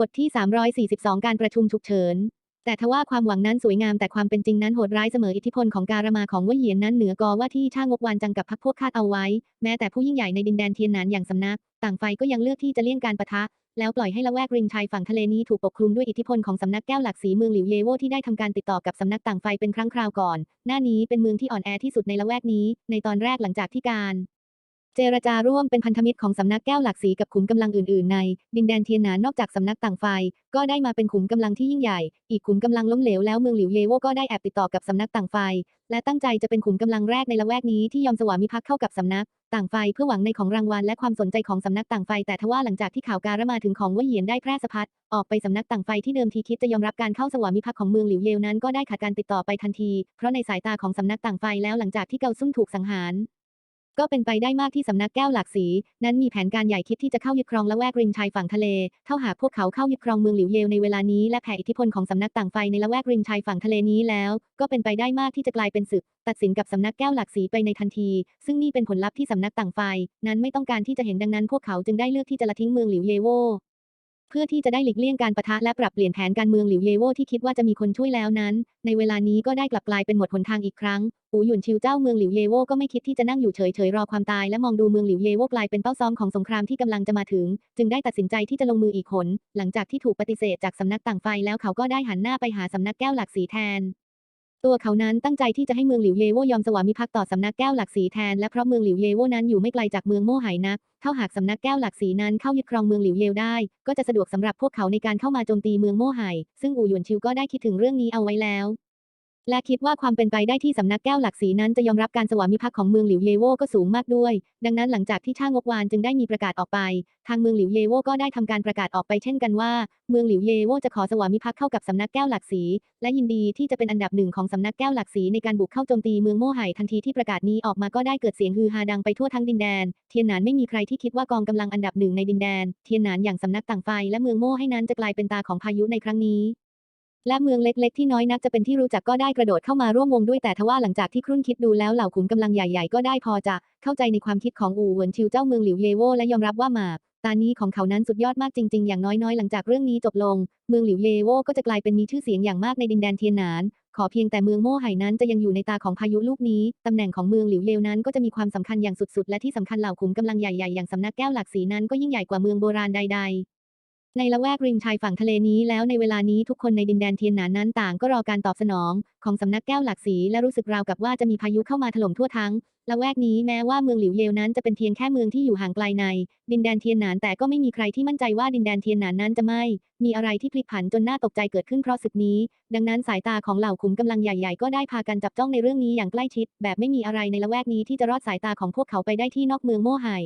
บทที่ 342 การประชุมฉุกเฉิน แต่ทว่าความหวังนั้นสวยงามแต่ความเป็นจริงนั้นโหดร้ายเสมออิทธิพลของการมาของเว่ยเหยียนนั้นเหนือกอว่าที่ช่างงกวานจังกับพรรคพวกคาดเอาไว้ แม้แต่ผู้ยิ่งใหญ่ในดินแดนเทียนหนานอย่างสำนัก ต่างไฟก็ยังเลือกที่จะเลี่ยงการประทะ แล้วปล่อยให้ละแวกริมชายฝั่งทะเลนี้ถูกปกคลุมด้วยอิทธิพลของสำนักแก้วหลักสีเมืองหลิวเยโวที่ได้ทำการติดต่อกับสำนักต่างไฟเป็นครั้งคราวก่อน หน้านี้เป็นเมืองที่อ่อนแอที่สุดในละแวกนี้ ในตอนแรกหลังจากที่การ เจรจาร่วมเป็นพันธมิตรของสำนักแก้วหลักสีกับขุมกำลังอื่นๆใน ดินแดนเทียนหนานนอกจากสำนักต่างไฟก็ได้มาเป็นขุมกำลังที่ยิ่งใหญ่ อีกขุมกำลังล้มเหลวแล้วเมืองหลิวเยโวก็ได้แอบติดต่อกับสำนักต่างไฟและตั้งใจจะเป็นขุมกำลังแรกในละแวกนี้ที่ยอมสวามิภักดิ์เข้ากับสำนัก ต่างไฟเพื่อหวังในของรางวัลและความสนใจของสำนักต่างไฟแต่ทว่าหลังจากที่ข่าวการมาถึงของเว่ยเหยียนได้แพร่สะพัดออกไปสำนักต่างไฟที่เดิมทีคิดจะยอมรับการเข้าสวามิภักดิ์ของเมืองหลิวเยวนั้นก็ได้ขาดการติดต่อไปทันที เพราะในสายตาของสำนักต่างไฟแล้วหลังจากที่เกาซุ่มถูกสังหาร ก็เป็นไปได้มากที่สำนักแก้วหลักสี นั้นมีแผนการใหญ่คิดที่จะเข้ายึดครองละแวกริมชายฝั่งทะเล เท่าหากพวกเขาเข้ายึดครองเมืองหลิวเยวในเวลานี้และแผ่อิทธิพลของสำนักต่างไฟในละแวกริมชายฝั่งทะเลนี้แล้ว ก็เป็นไปได้มากที่จะกลายเป็นศึก ตัดสินกับสำนักแก้วหลักสีไปในทันที ซึ่งนี่เป็นผลลัพธ์ที่สำนักต่างไฟ นั้นไม่ต้องการที่จะเห็นดังนั้นพวกเขาจึงได้เลือกที่จะละทิ้งเมืองหลิวเยโว เพื่อที่จะได้หลีกเลี่ยงการประทะและปรับเปลี่ยนแผนการเมืองหลิวเยโวที่คิดว่าจะมีคนช่วยแล้วนั้น ในเวลานี้ก็ได้กลับกลายเป็นหมดหนทางอีกครั้ง อูหยุนชิวเจ้าเมืองหลิวเยโวก็ไม่คิดที่จะนั่งอยู่เฉยๆรอความตายและมองดูเมืองหลิวเยโวกลายเป็นเป้าซ้อมของสงครามที่กำลังจะมาถึง จึงได้ตัดสินใจที่จะลงมืออีกหนหลังจากที่ถูกปฏิเสธจากสำนักต่างไฟแล้วเขาก็ได้หันหน้าไปหาสำนักแก้วหลักสีแทน ตัวเขานั้นตั้งใจที่จะให้เมืองหลิวเยโวยอมสวามิภักดิ์ต่อสำนักแก้วหลักสีแทนและเพราะเมืองหลิวเยโวนั้นอยู่ไม่ไกลจากเมืองโม่ไหนักเข้าหากสำนักแก้วหลักสีนั้นเข้ายึดครองเมืองหลิวเยวได้ ก็จะสะดวกสำหรับพวกเขาในการเข้ามาโจมตีเมืองโม่ไหซึ่งอู่หยวนชิวก็ได้คิดถึงเรื่องนี้เอาไว้แล้ว และคิดว่าความเป็นไปได้ที่สำนักแก้วหลักสีนั้นจะยอมรับการสวามิภักดิ์ของเมืองหลิวเยโวก็สูงมากด้วย ดังนั้นหลังจากที่ช่างงกวานจึงได้มีประกาศออกไป ทางเมืองหลิวเยโวก็ได้ทำการประกาศออกไปเช่นกันว่า เมืองหลิวเยโวจะขอสวามิภักดิ์เข้ากับสำนักแก้วหลักสี และยินดีที่จะเป็นอันดับหนึ่งของสำนักแก้วหลักสีในการบุกเข้าโจมตีเมืองโม่ไห่ทันทีที่ประกาศนี้ออกมาก็ได้เกิดเสียงฮือฮาดังไปทั่วทั้งดินแดน เทียนหนานไม่มีใครที่คิดว่ากองกำลังอันดับหนึ่งในดินแดน เทียนหนานอย่างสำนักต่างไฟและเมืองโม่ให้นั้นจะกลายเป็นตาของพายุในครั้งนี้ และเมืองเล็กๆ ที่น้อยนักจะเป็นที่รู้จักก็ได้กระโดดเข้ามาร่วมวงด้วยแต่ทว่าหลังจากที่ครุ่นคิดดูแล้วเหล่าขุมกำลังใหญ่ๆ ก็ได้พอจะเข้าใจในความคิดของอู่เหวินชิวเจ้าเมืองหลิวเยโวและยอมรับว่าหมาตานี้ของเขานั้นสุดยอดมากจริง ๆ อย่างน้อยๆ หลังจากเรื่องนี้จบลง เมืองหลิวเยโวก็จะกลายเป็นมีชื่อเสียงอย่างมากในดินแดนเทียนหนาน ขอเพียงแต่เมืองโม่ไห่นั้นจะยังอยู่ในตาของพายุลูกนี้ ตำแหน่งของเมืองหลิวเยวนั้นก็จะมีความสำคัญอย่างสุดๆ และที่สำคัญเหล่าขุมกำลังใหญ่ๆ อย่างสำนักแก้วหลักสีนั้นก็ยิ่งใหญ่กว่าเมืองโบราณใดๆ ในละแวกริมชายฝั่งทะเลนี้แล้วในเวลานี้ทุกคนในดินแดนเทียนหนานนั้นต่างก็รอการตอบสนองของสำนักแก้วหลักสีและรู้สึกราวกับว่าจะมีพายุเข้ามาถล่มทั่วทั้งละแวกนี้แม้ว่าเมืองหลิวเยวนั้นจะเป็นเพียงแค่เมืองที่อยู่ห่างไกลใน ดินแดนเทียนหนานแต่ก็ไม่มีใครที่มั่นใจว่าดินแดนเทียนหนานนั้นจะไม่ มีอะไรที่พลิกผันจนน่าตกใจเกิดขึ้นเพราะศึกนี้ ดังนั้นสายตาของเหล่าขุมกำลังใหญ่ ๆ ก็ได้พากันจับจ้องในเรื่องนี้อย่างใกล้ชิด แบบไม่มีอะไรในละแวกนี้ที่จะรอดสายตาของพวกเขาไปได้ที่นอกเมืองโม่ไห่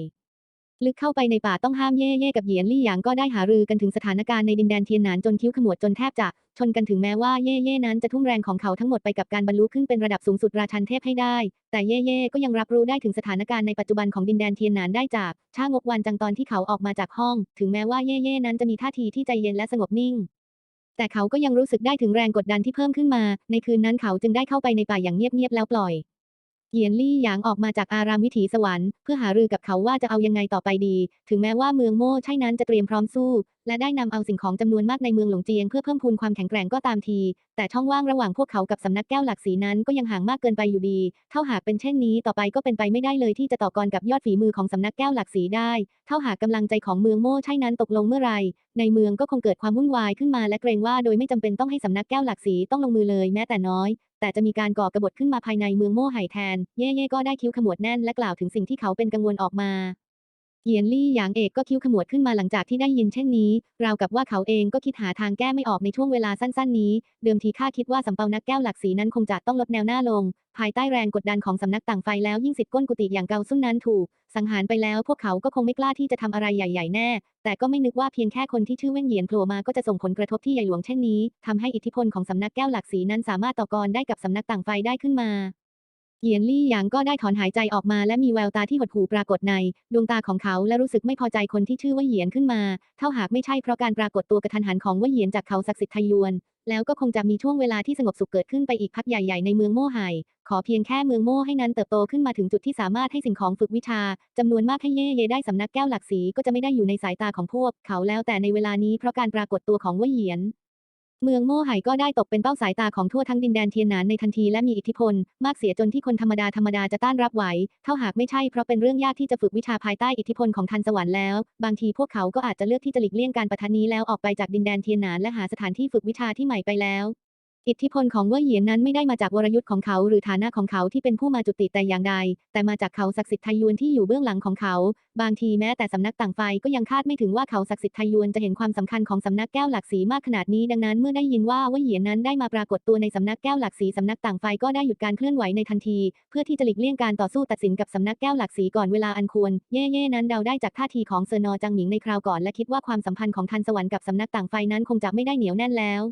ลึกเข้าไปในป่าต้องห้ามเย่เย่กับเหยียนลี่หยางก็ได้หารือกันถึงสถานการณ์ในดินแดนเทียนหนานจนคิ้วขมวดจนแทบจะชนกันถึงแม้ว่าเย่เย่นั้นจะทุ่มแรงของเขาทั้งหมดไปกับการบรรลุขึ้นเป็นระดับสูงสุดราชันเทพให้ได้ แต่เย่เย่ก็ยังรับรู้ได้ถึงสถานการณ์ในปัจจุบันของดินแดนเทียนหนานได้จากช่างกวันจังตอนที่เขาออกมาจากห้อง ถึงแม้ว่าเย่เย่นั้นจะมีท่าทีที่ใจเย็นและสงบนิ่งแต่เขาก็ยังรู้สึกได้ถึงแรงกดดันที่เพิ่มขึ้นมา ในคืนนั้นเขาจึงได้เข้าไปในป่าอย่างเงียบๆแล้วปล่อย เยียนลี่หยางออกมาจากอารามวิถีสวรรค์เพื่อหารือกับเขาว่าจะเอายังไงต่อไปดี ถึงแม้ว่าเมืองโม่ใช่นั้นจะเตรียมพร้อมสู้ และได้นำเอาสิ่งของจำนวนมากในเมืองหลงเจียงเพื่อเพิ่มพูนความแข็งแกร่งก็ตามที แต่ช่องว่างระหว่างพวกเขากับสำนักแก้วหลักสีนั้นก็ยังห่างมากเกินไปอยู่ดี เท่าหากเป็นเช่นนี้ต่อไปก็เป็นไปไม่ได้เลยที่จะต่อกรกับยอดฝีมือของสำนักแก้วหลักสีได้ เท่าหากกำลังใจของเมืองโม่ใช่นั้นตกลงเมื่อไรในเมืองก็คงเกิดความวุ่นวายขึ้นมาและเกรงว่าโดยไม่จำเป็นต้องให้สำนักแก้วหลักสีต้องลงมือเลยแม้แต่น้อย แต่จะมีการก่อกบฏขึ้นมาภายในเมืองโม่ไห่แทน เย่เย่ก็ได้คิ้วขมวดแน่นและกล่าวถึงสิ่งที่เขาเป็นกังวลออกมา เยียนลี่หยางเอกก็คิ้วขมวดขึ้นมาหลังจากที่ได้ยินเช่นนี้ ราวกับว่าเขาเองก็คิดหาทางแก้ไม่ออกในช่วงเวลาสั้นๆนี้ เดิมทีข้าคิดว่าสำเปานักแก้วหลักสีนั้นคงจะต้องลดแนวหน้าลง ภายใต้แรงกดดันของสำนักต่างไฟแล้วยิ่งสิทธิ์ก้นกุฏิอย่างเกาซุ่นนั้นถูก สังหารไปแล้วพวกเขาก็คงไม่กล้าที่จะทำอะไรใหญ่ ๆ แน่ แต่ก็ไม่นึกว่าเพียงแค่คนที่ชื่อเว่งเหยียนโผล่มาก็จะส่งผลกระทบที่ใหญ่หลวงเช่นนี้ทำให้อิทธิพลของสำนักแก้วหลักสีนั้นสามารถต่อกรได้กับสำนักต่างไฟได้ขึ้นมา เหยียนลี่หยางก็ได้ถอนหายใจออกมาและมีแววตาที่หดหู่ปรากฏใน ดวงตาของเขาและรู้สึกไม่พอใจคนที่ชื่อว่าเหยียนขึ้นมา เท่าหากไม่ใช่เพราะการปรากฏตัวกระทันหันของว่าเหยียนจากเขาศักดิ์สิทธิ์ไทยวนแล้วก็คงจะมีช่วงเวลาที่สงบสุขเกิดขึ้นไปอีกพักใหญ่ ๆ ในเมืองโม่ไห่ขอเพียงแค่เมืองโม่ให้นั้นเติบโตขึ้นมาถึงจุดที่สามารถให้สิ่งของฝึกวิชาจำนวนมากให้เย่เยได้สำนักแก้วหลักสีก็จะไม่ได้อยู่ในสายตาของพวก เขาแล้วแต่ในเวลานี้เพราะการปรากฏตัวของว่าเหยียน เมืองโม่ไห่ก็ได้ตกเป็นเป้าสายตาของทั่วทั้งดินแดนเทียนหนานในทันทีและมีอิทธิพล มากเสียจนที่คนธรรมดาธรรมดาจะต้านรับไหว เท่าหากไม่ใช่เพราะเป็นเรื่องยากที่จะฝึกวิชาภายใต้อิทธิพลของทันสวรรค์แล้ว บางทีพวกเขาก็อาจจะเลือกที่จะหลีกเลี่ยงการประทะนี้แล้วออกไปจากดินแดนเทียนหนานและหาสถานที่ฝึกวิชาที่ใหม่ไปแล้ว อิทธิพลของเว่ยเหยียนนั้นไม่ได้มาจากวรยุทธ์ของเขาหรือฐานะของเขาที่เป็นผู้มาจุติแต่อย่างใด แต่มาจากเขาศักดิ์สิทธิ์ไทยวนที่อยู่เบื้องหลังของเขา บางทีแม้แต่สำนักต่างไฟก็ยังคาดไม่ถึงว่าเขาศักดิ์สิทธิ์ไทยวนจะเห็นความสำคัญของสำนักแก้วหลักสีมากขนาดนี้ ดังนั้นเมื่อได้ยินว่าเว่ยเหยียนนั้นได้มาปรากฏตัวในสำนักแก้วหลักสีสำนักต่างไฟก็ได้หยุดการเคลื่อนไหวในทันที เพื่อที่จะหลีกเลี่ยงการต่อสู้ตัดสินกับสำนักแก้วหลักสีก่อนเวลาอันควร เย่เย่นั้นเดาได้จากท่าทีของเซอร์นอจังหมิงในคราวก่อนและคิดว่าความสัมพันธ์ของทันสวรรค์กับสำนักต่างไฟนั้นคงจะไม่ได้เหนียวแน่นแล้ว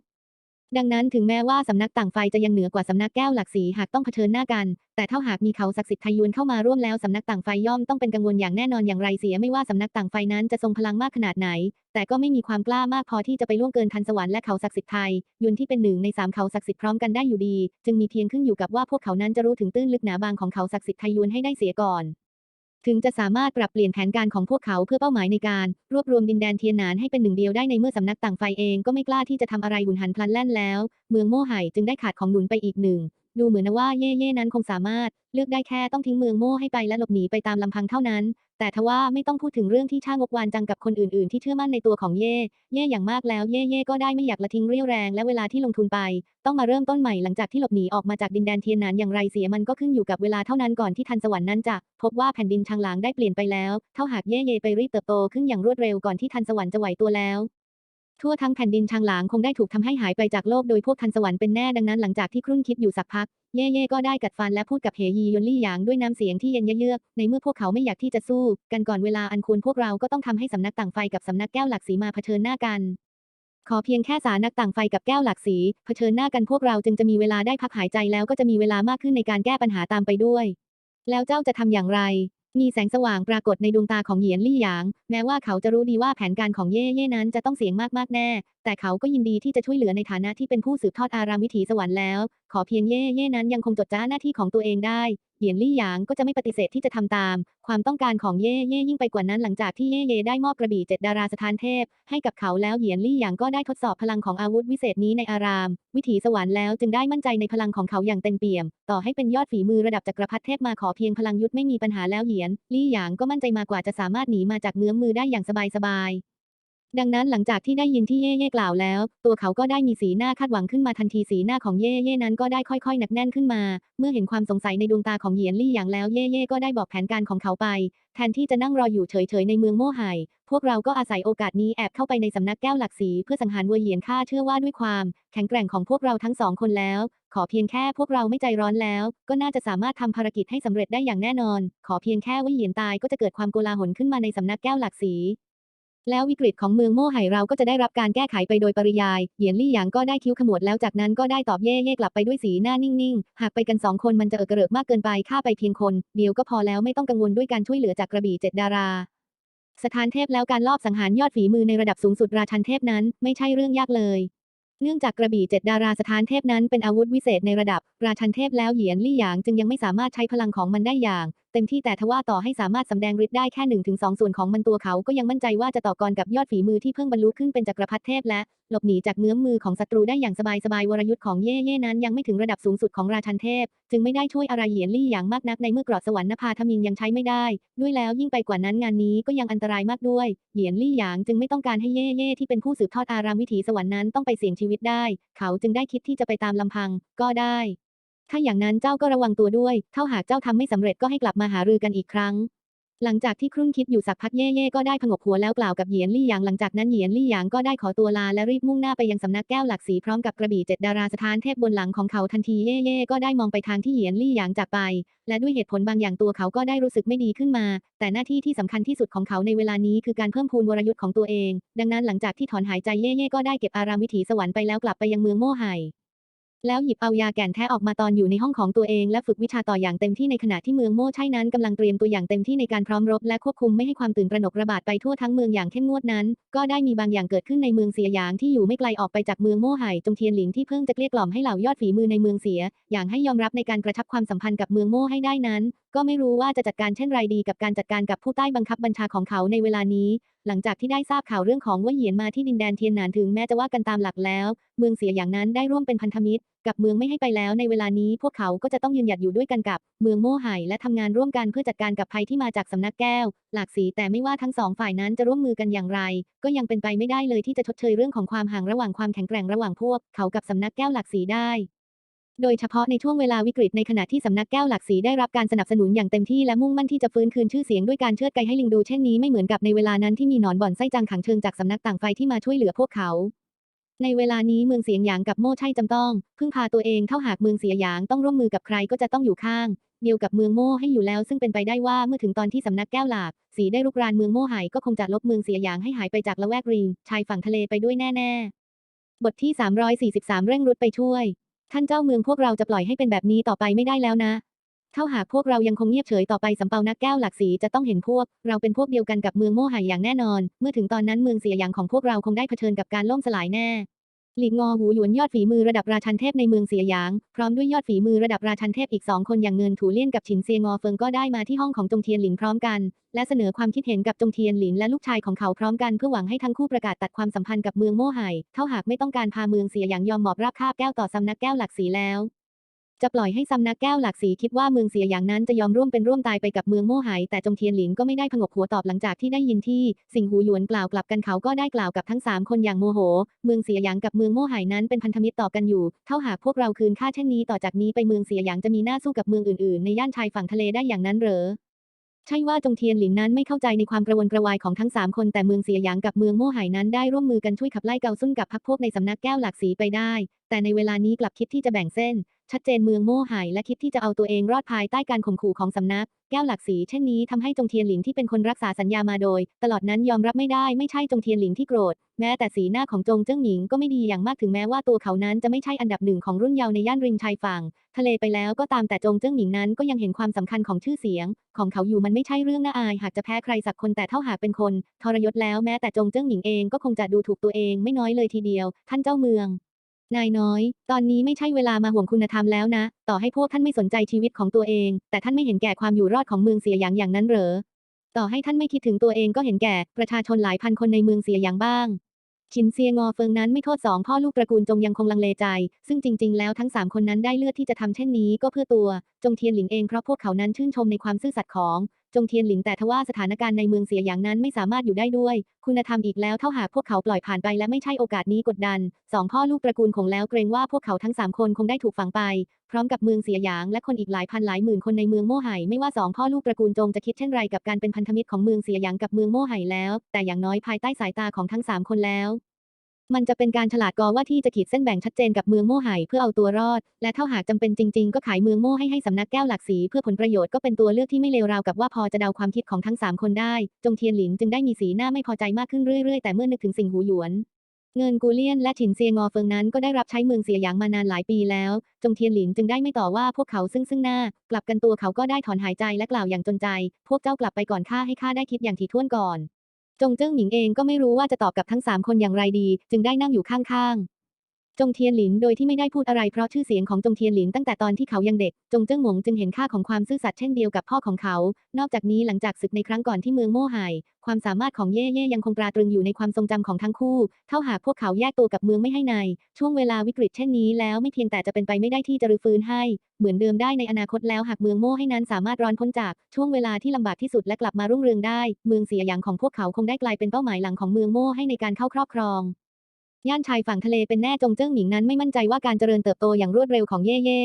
ดังนั้นถึงแม้ว่าสำนักต่างไฟจะยังเหนือกว่าสำนักแก้วหลักสีหากต้องเผชิญหน้ากัน แต่เท่าหากมีเขาศักดิ์สิทธิ์ไทยยวนเข้ามาร่วมแล้วสำนักต่างไฟย่อมต้องเป็นกังวลอย่างแน่นอนอย่างไรเสียไม่ว่าสำนักต่างไฟนั้นจะทรงพลังมากขนาดไหน แต่ก็ไม่มีความกล้ามากพอที่จะไปล่วงเกินทันสวรรค์และเขาศักดิ์สิทธิ์ไทยยุนที่เป็นหนึ่งในสามเขาศักดิ์สิทธิ์พร้อมกันได้อยู่ดี จึงมีเพียงขึ้นอยู่กับว่าพวกเขานั้นจะรู้ถึงตื้นลึกหนาบางของเขาศักดิ์สิทธิ์ไทยยวนให้ได้เสียก่อน ถึงจะสามารถปรับเปลี่ยนแผนการของพวกเขาเพื่อเป้าหมายในการ รวบรวมดินแดนเทียนหนานให้เป็นหนึ่งเดียวได้ในเมื่อสำนักต่างไฟเองก็ไม่กล้าที่จะทำอะไรหุนหันพลันแล่นแล้ว เมืองโม่ไห่จึงได้ขาดของหนุนไปอีกหนึ่ง ดูเหมือนนะว่าเย่เย่นั้นคงสามารถ เลือกได้แค่ต้องทิ้งเมืองโม่ให้ไปและหลบหนีไปตามลำพังเท่านั้น แต่ทว่าไม่ต้องพูดถึงเรื่องที่ช่างกวานจังกับคนอื่นๆ ที่เชื่อมั่นในตัวของเย่เย่อย่างมากแล้วเย่เย่ก็ได้ไม่อยากละทิ้งเรี่ยวแรงและเวลาที่ลงทุนไป ต้องมาเริ่มต้นใหม่หลังจากที่หลบหนีออกมาจากดินแดนเทียนหนานอย่างไรเสียมันก็ขึ้นอยู่กับเวลาเท่านั้นก่อนที่ทันสวรรค์นั้นจะพบว่าแผ่นดินชางหลางได้เปลี่ยนไปแล้ว เท่าหากเย่เย่ไปรีบเติบโตขึ้นอย่างรวดเร็วก่อนที่ทันสวรรค์จะไหวตัวแล้ว ทั่วทั้งแผ่นดินชางหลางคงได้ถูกทำให้หายไปจากโลกโดยพวกทันสวรรค์เป็นแน่ดังนั้นหลังจากที่ครุ่นคิดอยู่สักพัก เย่เย่ก็ได้กัดฟันและพูดกับเหยียนลี่หยางด้วยน้ำเสียงที่เย็นเยือกในเมื่อพวกเขาไม่อยากที่จะสู้ กันก่อนเวลาอันควรพวกเราก็ต้องทำให้สำนักต่างไฟกับสำนักแก้วหลักสีมาเผชิญหน้ากัน ขอเพียงแค่สานักต่างไฟกับแก้วหลักสีเผชิญหน้ากันพวกเราจึงจะมีเวลาได้พักหายใจแล้วก็จะมีเวลามากขึ้นในการแก้ปัญหาตามไปด้วย แล้วเจ้าจะทำอย่างไร มีแสงสว่างปรากฏในดวงตาของเหยียนลี่หยาง แม้ว่าเขาจะรู้ดีว่าแผนการของเย่เย่นั้นจะต้องเสี่ยงมากๆแน่ แต่เขาก็ยินดีที่จะช่วยเหลือในฐานะที่เป็นผู้สืบทอดอารามวิถีสวรรค์แล้ว ขอเพียงเย่เย่นั้นยังคงจดจ้าหน้าที่ของตัวเองได้ ยียนลี่หยางก็จะไม่ปฏิเสธที่จะทำตาม ความต้องการของเย่เย่ยิ่งไปกว่านั้นหลังจากที่เย่เย่ได้มอบกระบี่เจ็ดดาราสถานเทพ ให้กับเขาแล้วเหยียนลี่หยางก็ได้ทดสอบพลังของอาวุธวิเศษนี้ในอาราม วิถีสวรรค์แล้วจึงได้มั่นใจในพลังของเขาอย่างเต็มเปี่ยม ต่อให้เป็นยอดฝีมือระดับจักรพรรดิเทพมาขอเพียงพลังยุทธไม่มีปัญหาแล้วเหยียนลี่หยางก็มั่นใจมากว่าจะสามารถหนีมาจากเงื้อมมือได้อย่างสบายๆ ดังนั้นหลังจากที่ได้ยินที่เย่เย่กล่าวแล้ว ตัวเขาก็ได้มีสีหน้าคาดหวังขึ้นมาทันทีสีหน้าของเย่เย่นั้นก็ได้ค่อยๆหนักแน่นขึ้นมา เมื่อเห็นความสงสัยในดวงตาของเหยียนลี่อย่างแล้วเย่เย่ก็ได้บอกแผนการของเขาไป แทนที่จะนั่งรออยู่เฉยๆในเมืองโม่ไห่พวกเราก็อาศัยโอกาสนี้แอบเข้าไปในสำนักแก้วหลักสีเพื่อสังหารเวอเหยียนข้าเชื่อว่าด้วยความ แข็งแกร่งของพวกเราทั้งสองคนแล้ว ขอเพียงแค่พวกเราไม่ใจร้อนแล้ว ก็น่าจะสามารถทำภารกิจให้สำเร็จได้อย่างแน่นอน ขอเพียงแค่เวอเหยียนตายก็จะเกิดความโกลาหลขึ้นมาในสำนักแก้วหลักสี แล้ววิกฤตของเมืองโม่ไห่เราก็จะได้รับการแก้ไขไปโดยปริยาย เหยียนลี่หยางก็ได้คิ้วขมวดแล้วจากนั้นก็ได้ตอบเย่เย่กลับไปด้วยสีหน้านิ่งๆ หากไปกันสองคนมันจะเอะกระเริกมากเกินไปฆ่าไปเพียงคนเดียวก็พอแล้วไม่ต้องกังวลด้วยการช่วยเหลือจากกระบี่เจ็ดดารา สถานเทพแล้วการลอบสังหารยอดฝีมือในระดับสูงสุดราชันเทพนั้น ไม่ใช่เรื่องยากเลยเนื่องจากกระบี่เจ็ดดาราสถานเทพนั้นเป็นอาวุธวิเศษในระดับ ราชันเทพแล้วเหยียนลี่หยางจึงยังไม่สามารถใช้พลังของมันได้อย่าง เต็มที่แต่ทว่าต่อให้สามารถสำแดงฤทธิ์ได้แค่หนึ่งถึงสองส่วนของมันตัวเขาก็ยังมั่นใจว่าจะต่อกรกับยอดฝีมือที่เพิ่งบรรลุขึ้นเป็นจักรพรรดิเทพและ หลบหนีจากเงื้อมมือของศัตรูได้อย่างสบายๆวรยุทธ์ของเย่เย่นั้นยังไม่ถึงระดับสูงสุดของราชันเทพ จึงไม่ได้ช่วยอะไรเหยียนลี่อย่างมากนักในเมื่อกรอดสวรรค์นภาธมินยังใช้ไม่ได้ ด้วยแล้วยิ่งไปกว่านั้นงานนี้ก็ยังอันตรายมากด้วย เหยียนลี่หยางจึงไม่ต้องการให้เย่เย่ที่เป็นผู้สืบทอดอารามวิถีสวรรค์นั้นต้องไปเสี่ยงชีวิตได้ เขาจึงได้คิดที่จะไปตามลำพัง ก็ได้ ถ้าอย่างนั้นเจ้าก็ระวังตัวด้วย เท่าหากเจ้าทำไม่สำเร็จก็ให้กลับมาหารือกันอีกครั้ง หลังจากที่ครุ่นคิดอยู่สักพักเย่เย่ก็ได้ผงกหัวแล้วกล่าวกับเหยียนลี่หยางหลังจากนั้นเหยียนลี่หยางก็ได้ขอตัวลาและรีบมุ่งหน้าไปยังสำนักแก้วหลักสีพร้อมกับกระบี่เจ็ดดาราสถานเทพบนหลังของเขาทันทีเย่เย่ก็ได้มองไปทางที่เหยียนลี่หยางจากไป และด้วยเหตุผลบางอย่างตัวเขาก็ได้รู้สึกไม่ดีขึ้นมา แต่หน้าที่ที่สำคัญที่สุดของเขาในเวลานี้คือการเพิ่มพูนวรยุทธ์ของตัวเอง ดังนั้นหลังจากที่ถอนหายใจเย่เย่ก็ได้เก็บอารามวิถีสวรรค์ไปแล้วกลับไปยังเมืองโม่ไห่ แล้วหยิบเอายาแก่นแท้ออกมาตอนอยู่ในห้องของตัวเองและฝึกวิชาต่ออย่างเต็มที่ในขณะที่เมืองโม่ใช่นั้นกำลังเตรียมตัวอย่างเต็มที่ในการพร้อมรบและควบคุมไม่ให้ความตื่นตระหนกระบาดไปทั่วทั้งเมืองอย่างเข้มงวดนั้น ก็ได้มีบางอย่างเกิดขึ้นในเมืองเสียหยางที่อยู่ไม่ไกลออกไปจากเมืองโม่ไห่จงเทียนหลินที่เพิ่งจะเกลี้ยกล่อมให้เหล่ายอดฝีมือในเมืองเสีย อย่างให้ยอมรับในการกระชับความสัมพันธ์กับเมืองโม่ให้ได้นั้น ก็ไม่รู้ว่าจะจัดการเช่นไรดีกับการจัดการกับผู้ใต้บังคับบัญชาของเขาในเวลานี้ หลังจากที่ได้ทราบข่าวเรื่องของว่าเหยียนมาที่ดินแดนเทียนหนานถึงแม้จะว่ากันตามหลักแล้ว เมืองเสียอย่างนั้นได้ร่วมเป็นพันธมิตร กับเมืองไม่ให้ไปแล้วในเวลานี้พวกเขาก็จะต้องยืนหยัดอยู่ด้วยกันกับ เมืองโม่ไห่และทำงานร่วมกันเพื่อจัดการกับภัยที่มาจากสำนักแก้ว หลากสีแต่ไม่ว่าทั้งสองฝ่ายนั้นจะร่วมมือกันอย่างไร ก็ยังเป็นไปไม่ได้เลยที่จะชดเชยเรื่องของความห่างระหว่างความแข็งแกร่งระหว่างพวกเขากับสำนักแก้วหลากสีได้ โดยเฉพาะในช่วงเวลาวิกฤตในขณะที่สำนักแก้วหลักสีได้รับการสนับสนุนอย่างเต็มที่และมุ่งมั่นที่จะฟื้นคืนชื่อเสียงด้วยการเชิดไกให้ลิงดูเช่นนี้ไม่เหมือนกับในเวลานั้นที่มีหนอนบ่อนไส้จางขังเชิงจากสำนักต่างไฟที่มาช่วยเหลือพวกเขา ในเวลานี้เมืองเสียงหยางกับโม่ใช่จำต้อง พึ่งพาตัวเองเท่าหากเมืองเสียหยางต้องร่วมมือกับใครก็จะต้องอยู่ข้าง เดียวกับเมืองโม่ให้อยู่แล้ว ซึ่งเป็นไปได้ว่าเมื่อถึงตอนที่สำนักแก้วหลากสีได้รุกรานเมืองโม่หายก็คงจะลบเมืองเสียหยางให้หายไปจากละแวกริงชายฝั่งทะเลไปด้วยแน่ ๆ บทที่ 343 เร่งรุดไปช่วย ท่านเจ้าเมืองพวกเราจะปล่อยให้เป็นแบบนี้ต่อไปไม่ได้แล้วนะเข้าหากพวกเรายังคงเงียบเฉยต่อไปสำเปานักแก้วหลักสีจะต้องเห็นพวก เราเป็นพวกเดียวกันกับเมืองโม่หายอย่างแน่นอน เมื่อถึงตอนนั้นเมืองเสียอย่างของพวกเราคงได้เผชิญกับการล่มสลายแน่ หลีงงอหูหยวนยอดฝีมือระดับราชันเทพในเมืองเสียหยาง พร้อมด้วยยอดฝีมือระดับราชันเทพอีกสองคนอย่างเงินถูเลี่ยนกับฉินเซียงอเฟิงก็ได้มาที่ห้องของจงเทียนหลินพร้อมกัน และเสนอความคิดเห็นกับจงเทียนหลินและลูกชายของเขาพร้อมกันเพื่อหวังให้ทั้งคู่ประกาศตัดความสัมพันธ์กับเมืองโม่ไห่เท่าหากไม่ต้องการพาเมืองเสียหยางยอมหมอบราบคาบแก้วต่อสำนักแก้วหลักสีแล้ว จะปล่อยให้สำนักแก้วหลักสีคิดว่าเมืองเสียอย่างนั้นจะยอมร่วมเป็นร่วมตายไปกับเมืองโม่ไหแต่จงเทียนหลินก็ไม่ได้ผงกหัวตอบหลังจากที่ได้ยินที่ สิงหูหยวนกล่าวกลับกันเขาก็ได้กล่าวกับทั้งสามคนอย่างโมโห เมืองเสียหยางกับเมืองโม่ไหนั้นเป็นพันธมิตรต่อกันอยู่ เท่าหากพวกเราคืนค่าเช่นนี้ต่อจากนี้ไปเมืองเสียหยางจะมีหน้าสู้กับเมืองอื่นๆ ในย่านชายฝั่งทะเลได้อย่างนั้นเหรอใช่ว่าจงเทียนหลินนั้นไม่เข้าใจในความกระวนกระวายของทั้งสามคนแต่เมืองเสียหยางกับเมืองโม่ไหนั้นได้ร่วมมือกันช่วยขับไล่เกาซุ่นกับพรรคพวกในสำนักแก้วหลากสีไปได้ แต่ในเวลานี้กลับคิดที่จะแบ่งเส้น ชัดเจนเมืองโม่ไหและคิดที่จะเอาตัวเองรอดภายใต้การข่มขู่ของสำนัก แก้วหลักสีเช่นนี้ทำให้จงเทียนหลินที่เป็นคนรักษาสัญญามาโดย ตลอดนั้นยอมรับไม่ได้ไม่ใช่จงเทียนหลินที่โกรธ แม้แต่สีหน้าของจงเจิ้งหมิงก็ไม่ดีอย่างมากถึงแม้ว่าตัวเขานั้นจะไม่ใช่อันดับหนึ่งของรุ่นเยาว์ในย่านริมชายฝั่ง ทะเลไปแล้วก็ตามแต่จงเจิ้งหมิงนั้นก็ยังเห็นความสำคัญของชื่อเสียง ของเขาอยู่มันไม่ใช่เรื่องน่าอายหากจะแพ้ใครสักคนแต่เท่าหากเป็นคนทรยศแล้วแม้แต่จงเจิ้งหมิงเองก็คงจะดูถูกตัวเองไม่น้อยเลยทีเดียว ท่านเจ้าเมือง นายน้อย ตอนนี้ไม่ใช่เวลามาห่วงคุณธรรมแล้วนะ ต่อให้พวกท่านไม่สนใจชีวิตของตัวเอง แต่ท่านไม่เห็นแก่ความอยู่รอดของเมืองเสียอย่างอย่างนั้นเหรอ ต่อให้ท่านไม่คิดถึงตัวเองก็เห็นแก่ประชาชนหลายพันคนในเมืองเสียอย่างบ้าง ชินเซียงอเฟิงนั้นไม่โทษสองพ่อลูกตระกูลจงยังคงลังเลใจ ซึ่งจริง ๆ แล้วทั้งสามคนนั้นได้เลือกที่จะทำเช่นนี้ก็เพื่อตัว จงเทียนหลินเองเพราะพวกเขานั้นชื่นชมในความซื่อสัตย์ของ จงเทียนหลินแต่ทว่าสถานการณ์ในเมืองเสียอย่างนั้นไม่สามารถอยู่ได้ด้วย คุณธรรมอีกแล้วเท่าหากพวกเขาปล่อยผ่านไปและไม่ใช่โอกาสนี้กดดันสองพ่อลูกตระกูลคงแล้วเกรงว่าพวกเขาทั้งสามคนคงได้ถูกฝังไป พร้อมกับเมืองเสียหยางและคนอีกหลายพันหลายหมื่นคนในเมืองโม่ไห่ไม่ว่าสองพ่อลูกตระกูลจงจะคิดเช่นไรกับการเป็นพันธมิตรของเมืองเสียหยางกับเมืองโม่ไห่แล้ว แต่อย่างน้อยภายใต้สายตาของทั้งสามคนแล้ว มันจะเป็นการฉลาดกอว่าที่จะขีดเส้นแบ่งชัดเจนกับเมืองโม่ไห่เพื่อเอาตัวรอด และถ้าหากจำเป็นจริง ๆ ก็ขายเมืองโม่ให้ให้สำนักแก้วหลักสีเพื่อผลประโยชน์ก็เป็นตัวเลือกที่ไม่เลวราวกับว่าพอจะเดาความคิดของทั้งสามคนได้ จงเทียนหลินจึงได้มีสีหน้าไม่พอใจมากขึ้นเรื่อยๆ แต่เมื่อนึกถึงสิ่งหูหยวน เงินกูเลียนและฉินเซียงอเฟิงนั้นก็ได้รับใช้เมืองเสียหยางมานานหลายปีแล้ว จงเทียนหลินจึงได้ไม่ต่อว่าพวกเขาซึ่งซึ่งหน้ากลับกันตัวเขาก็ได้ถอนหายใจและกล่าวอย่างจนใจ พวกเจ้ากลับไปก่อนข้าให้ข้าได้คิดอย่างถี่ถ้วนก่อน จงเจิ้งหมิงเองก็ไม่รู้ว่าจะตอบกับทั้งสามคนอย่างไรดี จึงได้นั่งอยู่ข้างๆ จงเทียนหลินโดยที่ไม่ได้พูดอะไรเพราะชื่อเสียงของจงเทียนหลินตั้งแต่ตอนที่เขายังเด็ก จงเจิ้งหมงจึงเห็นค่าของความซื่อสัตย์เช่นเดียวกับพ่อของเขา นอกจากนี้หลังจากศึกในครั้งก่อนที่เมืองโม่ไห่ความสามารถของเย่เย่ยังคงตราตรึงอยู่ในความทรงจำของทั้งคู่ เท่าหากพวกเขาแยกตัวกับเมืองไม่ให้ในช่วงเวลาวิกฤตเช่นนี้แล้วไม่เพียงแต่จะเป็นไปไม่ได้ที่จะรื้อฟื้นให้ เหมือนเดิมได้ในอนาคตแล้วหากเมืองโม่ให้นั้นสามารถรอนพ้นจากช่วงเวลาที่ลำบากที่สุดและกลับมารุ่งเรืองได้ เมืองเสียอย่างของพวกเขาคงได้กลายเป็นเป้าหมายหลังของเมืองโม่ให้ในการเข้าครอบครอง ย่านชายฝั่งทะเลเป็นแน่จงเจิ้งหมิงนั้นไม่มั่นใจว่าการเจริญเติบโตอย่างรวดเร็วของเย่เย่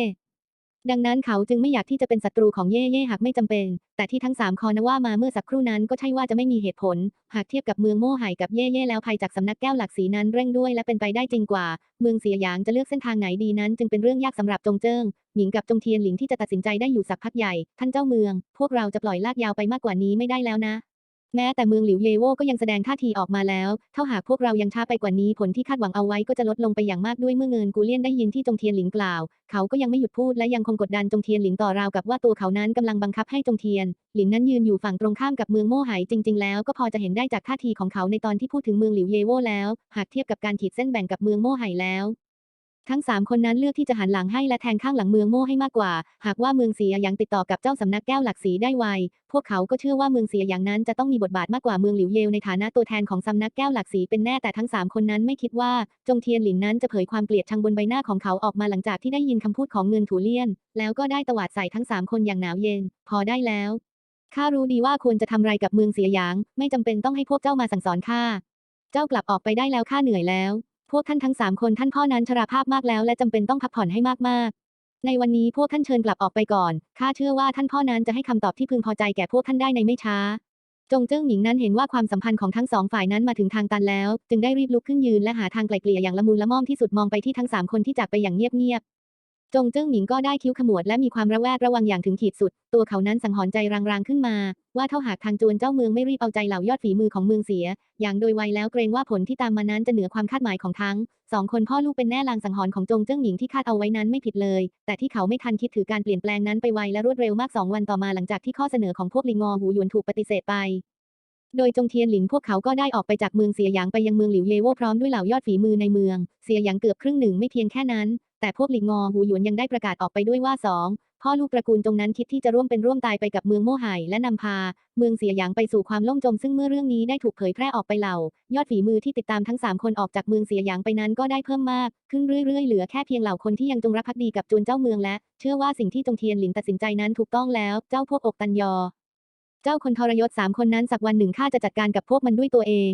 ดังนั้นเขาจึงไม่อยากที่จะเป็นศัตรูของเย่เย่หากไม่จำเป็น แต่ที่ทั้งสามคอนว่ามาเมื่อสักครู่นั้นก็ใช่ว่าจะไม่มีเหตุผล หากเทียบกับเมืองโม่ไห่กับเย่เย่แล้วภัยจากสำนักแก้วหลักสีนั้นเร่งด้วยและเป็นไปได้จริงกว่า เมืองเสียหยางจะเลือกเส้นทางไหนดีนั้น จึงเป็นเรื่องยากสำหรับจงเจิ้งหมิงกับจงเทียนหลิงที่จะตัดสินใจได้อยู่สักพักใหญ่ ท่านเจ้าเมือง พวกเราจะปล่อยลากยาวไปมากกว่านี้ไม่ได้แล้วนะ แม้แต่เมืองหลิวเยโวก็ยังแสดงท่าทีออกมาแล้วเถ้าหากพวกเรายังช้าไปกว่านี้ผลที่คาดหวังเอาไว้ก็จะลดลงไปอย่างมากด้วยเมื่อเงินกูเลียนได้ยินที่จงเทียนหลิงกล่าว เขาก็ยังไม่หยุดพูดและยังคงกดดันจงเทียนหลิงต่อราวกับว่าตัวเขานั้นกำลังบังคับให้จงเทียน หลินนั้นยืนอยู่ฝั่งตรงข้ามกับเมืองโม่ไหจริง ๆ แล้วก็พอจะเห็นได้จากท่าทีของเขาในตอนที่พูดถึงเมืองหลิวเยโวแล้ว หากเทียบกับการขีดเส้นแบ่งกับเมืองโม่ไหแล้ว ทั้งสามคนนั้นเลือกที่จะหันหลังให้และแทงข้างหลังเมืองโม่ให้มากกว่า หากว่าเมืองเสียยังติดต่อกับเจ้าสำนักแก้วหลักสีได้ไว พวกเขาก็เชื่อว่าเมืองเสียอย่างนั้นจะต้องมีบทบาทมากกว่าเมืองหลิวเยลในฐานะตัวแทนของสำนักแก้วหลักสีเป็นแน่แต่ทั้งสามคนนั้นไม่คิดว่า จงเทียนหลินนั้นจะเผยความเกลียดชังบนใบหน้าของเขาออกมาหลังจากที่ได้ยินคำพูดของเงินถูเลี่ยน แล้วก็ได้ตวาดใส่ทั้งสามคนอย่างหนาวเย็น พอได้แล้วข้ารู้ดีว่าควรจะทำไรกับเมืองเสียหยาง ไม่จำเป็นต้องให้พวกเจ้ามาสั่งสอนข้า เจ้ากลับออกไปได้แล้วข้าเหนื่อยแล้ว พวกท่านทั้งสามคนท่านพ่อนั้นชราภาพมากแล้ว และจำเป็นต้องพักผ่อนให้มากๆ ในวันนี้พวกท่านเชิญกลับออกไปก่อน ข้าเชื่อว่าท่านพ่อนั้นจะให้คำตอบที่พึงพอใจแก่พวกท่านได้ในไม่ช้า จงเจิ้งหมิงนั้นเห็นว่าความสัมพันธ์ของทั้งสองฝ่ายนั้นมาถึงทางตันแล้ว จึงได้รีบลุกขึ้นยืนและหาทางไกล่เกลี่ยอย่างละมุนละม่อมที่สุดมองไปที่ทั้งสามคนที่จากไปอย่างเงียบๆ จงเจิ้งหมิงก็ได้คิ้วขมวดและมีความระแวดระวังอย่างถึงขีดสุด ตัวเขานั้นสังหรณ์ใจรางๆขึ้นมา ว่าเท่าหากทางจวนเจ้าเมืองไม่รีบเอาใจเหล่ายอดฝีมือของเมืองเสีย อย่างโดยไวแล้วเกรงว่าผลที่ตามมานั้นจะเหนือความคาดหมายของทั้งสองคนพ่อลูกเป็นแน่ลางสังหรณ์ของจงเจิ้งหมิงที่คาดเอาไว้นั้นไม่ผิดเลย แต่ที่เขาไม่ทันคิดถือการเปลี่ยนแปลงนั้นไปไวและรวดเร็วมากสองวันต่อมาหลังจากที่ข้อเสนอของพวกลิงงอหูหยวนถูกปฏิเสธไปโดยจงเทียนหลินพวกเขาก็ได้ออกไปจากเมืองเสียหยางไปยังเมืองหลิวเยโวพร้อมด้วยเหล่ายอดฝีมือในเมือง เสียหยางเกือบครึ่งหนึ่งไม่เพียงแค่นั้น แต่พวกหลิงงอหูหยวนยังได้ประกาศออกไปด้วยว่าสองพ่อลูกตระกูลจงนั้นคิดที่จะร่วมเป็นร่วมตายไปกับเมืองโม่ไห่และนำพา เมืองเสียหยางไปสู่ความล่มจมซึ่งเมื่อเรื่องนี้ได้ถูกเผยแพร่ออกไปเหล่า ยอดฝีมือที่ติดตามทั้ง 3 คนออกจากเมืองเสียหยางไปนั้นก็ได้เพิ่มมาก ขึ้นเรื่อยๆเหลือแค่เพียงเหล่าคนที่ยังจงรักภักดีกับจวนเจ้าเมืองและ เชื่อว่าสิ่งที่จงเทียนหลินตัดสินใจนั้นถูกต้องแล้ว เจ้าพวกอกตันยอ เจ้าคนทรยศสามคนนั้นสักวันหนึ่งข้าจะจัดการกับพวกมันด้วยตัวเอง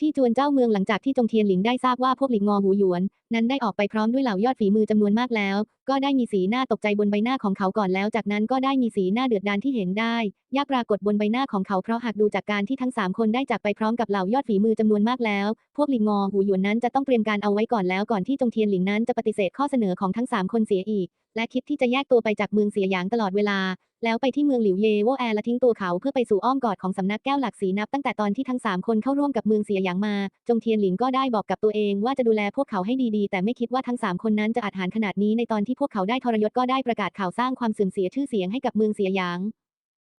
ที่จวนเจ้าเมืองหลังจากที่จงเทียนหลินได้ทราบว่าพวกหลิงงอหูหยวน นั้นได้ออกไปพร้อมด้วยเหล่ายอดฝีมือจำนวนมากแล้ว ก็ได้มีสีหน้าตกใจบนใบหน้าของเขาก่อนแล้ว จากนั้นก็ได้มีสีหน้าเดือดดาลที่เห็นได้ ยากปรากฏบนใบหน้าของเขาเพราะหากดูจากการที่ทั้งสามคนได้จากไปพร้อมกับเหล่ายอดฝีมือจำนวนมากแล้ว พวกหลิงงอหูหยวนนั้นจะต้องเตรียมการเอาไว้ก่อนแล้วก่อนที่จงเทียนหลินนั้นจะปฏิเสธข้อเสนอของทั้งสามคนเสียอีก และคิดที่จะแยกตัวไปจากเมืองเสียหยางตลอดเวลา แล้วไปที่เมืองหลิวเย่วแอร์และทิ้งตัวเขาเพื่อไปสู่อ้อมกอดของสำนักแก้วหลักสีนับตั้งแต่ตอนที่ทั้งสามคนเข้าร่วมกับเมืองเสียหยางมา จงเทียนหลินก็ได้บอกกับตัวเองว่าจะดูแลพวกเขาให้ดีๆ แต่ไม่คิดว่าทั้งสามคนนั้นจะอาจหารขนาดนี้ในตอนที่พวกเขาได้ทรยศก็ได้ประกาศข่าวสร้างความเสื่อมเสียชื่อเสียงให้กับเมืองเสียหยาง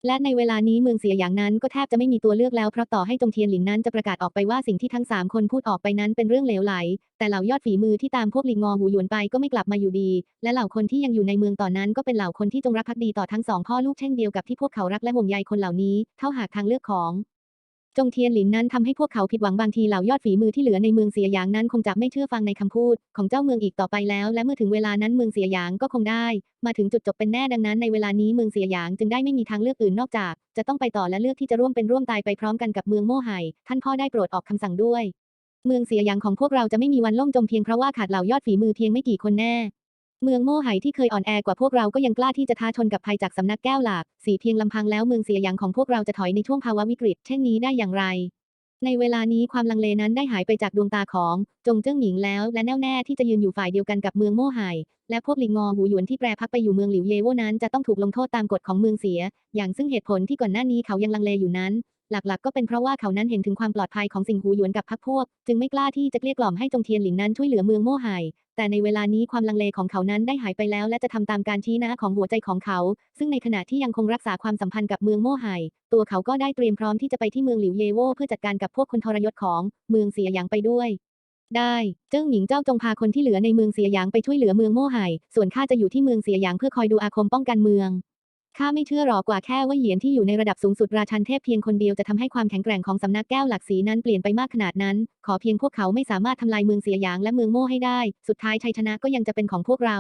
และในเวลานี้เมืองเสียอย่างนั้นก็แทบจะไม่มีตัวเลือกแล้วเพราะต่อให้จงเทียนหลินนั้นจะประกาศออกไปว่าสิ่งที่ทั้งสามคนพูดออกไปนั้นเป็นเรื่องเหลวไหล แต่เหล่ายอดฝีมือที่ตามพวกลิงงอหูหยวนไปก็ไม่กลับมาอยู่ดี และเหล่าคนที่ยังอยู่ในเมืองต่อนนั้นก็เป็นเหล่าคนที่จงรักภักดีต่อทั้งสองพ่อลูกเช่นเดียวกับที่พวกเขารักและห่วงใยคนเหล่านี้ เท่าหากทางเลือกของ จงเทียนหลินนั้นทำให้พวกเขาผิดหวังบางทีเหล่ายอดฝีมือที่เหลือในเมืองเสียหยางนั้นคงจะไม่เชื่อฟังในคำพูดของเจ้าเมืองอีกต่อไปแล้ว และเมื่อถึงเวลานั้นเมืองเสียหยางก็คงได้ มาถึงจุดจบเป็นแน่ดังนั้นในเวลานี้เมืองเสียหยางจึงได้ไม่มีทางเลือกอื่นนอกจาก จะต้องไปต่อและเลือกที่จะร่วมเป็นร่วมตายไปพร้อมกันกับเมืองโม่ไห่ท่านพ่อได้โปรดออกคำสั่งด้วย เมืองเสียหยางของพวกเราจะไม่มีวันล่มจมเพียงเพราะว่าขาดเหล่ายอดฝีมือเพียงไม่กี่คนแน่ เมืองโม่ไหที่เคยอ่อนแอกว่าพวกเราก็ยังกล้าที่จะท้าชนกับภัยจากสำนักแก้วหลาก สีเพียงลำพังแล้วเมืองเสียหยางของพวกเราจะถอยในช่วงภาวะวิกฤต เช่นนี้ได้อย่างไร ในเวลานี้ความลังเลนั้นได้หายไปจากดวงตาของ จงเจิ้งหมิงแล้ว และแน่วแน่ที่จะยืนอยู่ฝ่ายเดียวกันกับเมืองโม่ไหและพวกลิงงอหูหยวนที่แปรพักไปอยู่เมืองหลิวเยโวนั้นจะต้องถูกลงโทษตามกฎของเมืองเสีย อย่างซึ่งเหตุผลที่ก่อนหน้านี้เขายังลังเลอยู่นั้น หลักๆ ก็เป็นเพราะว่าเขานั้นเห็นถึงความปลอดภัยของสิงหูหยวนกับพรรคพวก จึงไม่กล้าที่จะเกลี้ยกล่อมให้จงเทียนหลินนั้นช่วยเหลือเมืองโม่ไห่แต่ในเวลานี้ความลังเลของเขานั้นได้หายไปแล้ว และจะทำตามการชี้นะของหัวใจของเขา ซึ่งในขณะที่ยังคงรักษาความสัมพันธ์กับเมืองโม่ไห่ตัวเขาก็ได้เตรียมพร้อมที่จะไปที่เมืองหลิวเยโวเพื่อจัดการกับพวกคนทรยศของเมืองเสียหยางไปด้วย ได้เจิ้งหมิงเจ้าจงพาคนที่เหลือในเมืองเสียหยางไปช่วยเหลือเมืองโม่ไห่ส่วนข้าจะอยู่ที่เมืองเสียหยางเพื่อคอยดูอาคมป้องกันเมือง ข้าไม่เชื่อหรอกกว่าแค่ว่าเหยียนที่อยู่ในระดับสูงสุดราชันเทพเพียงคนเดียวจะทำให้ความแข็งแกร่งของสำนักแก้วหลักสีนั้นเปลี่ยนไปมากขนาดนั้น ขอเพียงพวกเขาไม่สามารถทำลายเมืองเสียหยางและเมืองโม่ให้ได้ สุดท้ายชัยชนะก็ยังจะเป็นของพวกเรา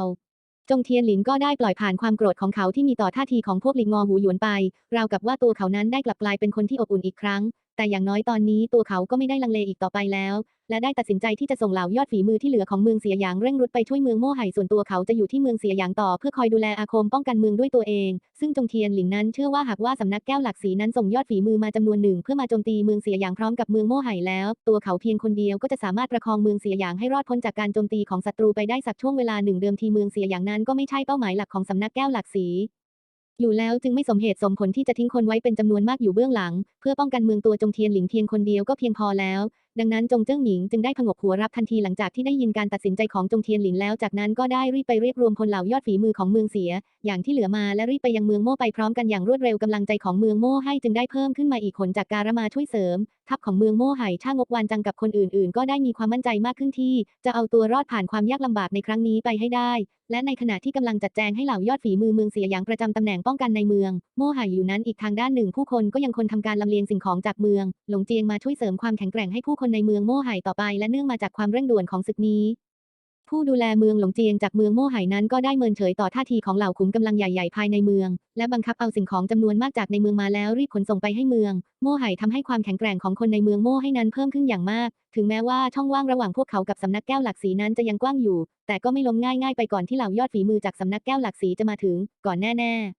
จงเทียนหลินก็ได้ปล่อยผ่านความโกรธของเขาที่มีต่อท่าทีของพวกหลิงงอหูหยวนไป ราวกับว่าตัวเขานั้นได้กลับกลายเป็นคนที่อบอุ่นอีกครั้ง แต่อย่างน้อยตอนนี้ตัวเขาก็ไม่ได้ลังเลอีกต่อไปแล้ว และได้ตัดสินใจที่จะส่งเหล่ายอดฝีมือที่เหลือของเมืองเสียหยางเร่งรุดไปช่วยเมืองโม่ไห่ส่วนตัวเขาจะอยู่ที่เมืองเสียหยางต่อเพื่อคอยดูแลอาคมป้องกันเมืองด้วยตัวเอง ซึ่งจงเทียนหลินนั้นเชื่อว่าหากว่าสำนักแก้วหลักสีนั้นส่งยอดฝีมือมาจำนวนหนึ่งเพื่อมาโจมตีเมืองเสียหยางพร้อมกับเมืองโม่ไห่แล้ว ตัวเขาเพียงคนเดียวก็จะสามารถประคองเมืองเสียหยางให้รอดพ้นจากการโจมตีของศัตรูไปได้สักช่วงเวลาหนึ่งเดิมทีเมืองเสียหยางนั้นก็ไม่ใช่เป้าหมายหลักของสำนักแก้วหลักสี อยู่แล้วจึงไม่สมเหตุสมผลที่จะทิ้งคนไว้เป็นจำนวนมากอยู่เบื้องหลัง เพื่อป้องกันเมืองตัวจงเทียนหลิงเพียงคนเดียวก็เพียงพอแล้ว ดังนั้นจงเจิ้งหมิงจึงได้ผงกหัวรับทันทีหลังจากที่ได้ยินการตัดสินใจของจงเทียนหลินแล้ว จากนั้นก็ได้รีบไปเรียกรวมพลเหล่ายอดฝีมือของเมืองเสีย อย่างที่เหลือมาและรีบไปยังเมืองโม่ไปพร้อมกันอย่างรวดเร็วกำลังใจของเมืองโม่ให้จึงได้เพิ่มขึ้นมาอีกขนจากการมาช่วยเสริม ทัพของเมืองโม่ไห่ช่างงกวานจังกับคนอื่นๆ ก็ได้มีความมั่นใจมากขึ้นที่ จะเอาตัวรอดผ่านความยากลำบากในครั้งนี้ไปให้ได้ และในขณะที่กำลังจัดแจงให้เหล่ายอดฝีมือเมืองเสียอย่างประจำตำแหน่งป้องกันในเมือง โม่ไห่อยู่นั้นอีกทางด้านหนึ่งผู้คนก็ยังคนทำการลำเลียงสิ่งของจากเมือง หลงเจียงมาช่วยเสริมความแข็งแกร่งให้ผู้คนในเมืองโม่ไห่ต่อไปและเนื่องมาจากความเร่งด่วนของศึกนี้ ผู้ดูแลเมืองหลงเจียงจากเมืองโม่ไห่นั้นก็ได้เมินเฉยต่อท่าทีของเหล่าขุมกำลังใหญ่ๆภายในเมือง และบังคับเอาสิ่งของจำนวนมากจากในเมืองมาแล้วรีบขนส่งไปให้เมือง โม่ไห่ทำให้ความแข็งแกร่งของคนในเมืองโม่ให้นั้นเพิ่มขึ้นอย่างมาก ถึงแม้ว่าช่องว่างระหว่างพวกเขากับสำนักแก้วหลักสีนั้นจะยังกว้างอยู่ แต่ก็ไม่ล้มง่ายๆไปก่อนที่เหล่ายอดฝีมือจากสำนักแก้วหลักสีจะมาถึง ก่อนแน่ๆ